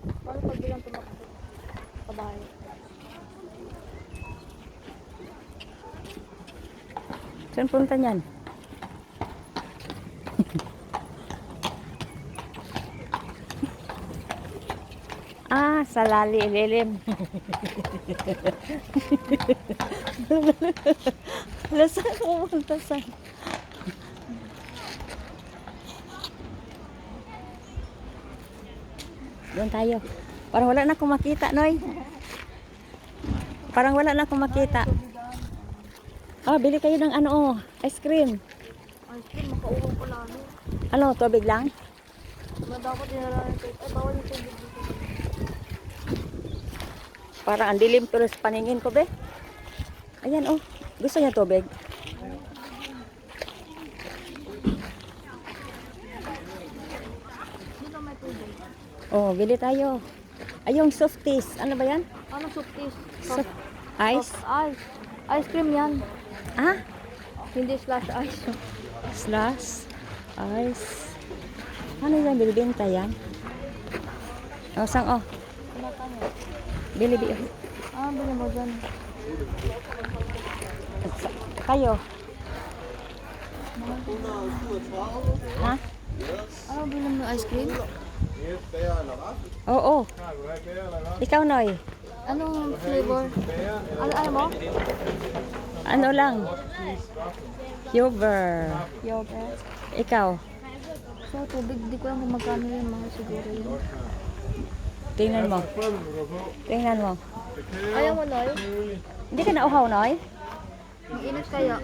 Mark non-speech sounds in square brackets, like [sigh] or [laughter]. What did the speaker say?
Paano pag bilang tumakbo? Kabayo. Saan punta niyan? [laughs] ah, sa lali ililim. Lasa [laughs] pumunta sa... Doon tayo. Parang wala na akong makita, Noy. Parang wala na akong makita. Ah, bili kayo ng ano, oh, ice cream. Ice cream, makauhaw ko lang. Ano, tubig lang? Na dapat dinala ng tape. Ay, bawal yung tubig dito. Parang ang dilim pero sa paningin ko, be. Ayan, oh. Gusto niya tubig? Dito may tubig. Oh, bili tayo. Ay, yung softies. Ano ba yan? Ano softies? Soft ice? Soft ice. Ice cream yan. Ah? Hindi slash ice. Slash? Ice? Ano yan? Binibenta yan? Oh, sang, oh. Pinatanya. Bili, bili. Ah, bili mo dyan. Kayo. Ha? Ano bili mo ice cream? Oo. Ikaw, Noy. Anong flavor? Ano, ano mo? Ano lang? Yogurt. Yogurt. Ikaw. So, tubig. Di ko alam kung magkano yun. Mga siguro yun. Tingnan mo. Tingnan mo. Ayaw mo, Noy? Hindi ka nauhaw, Noy? Ang init kaya.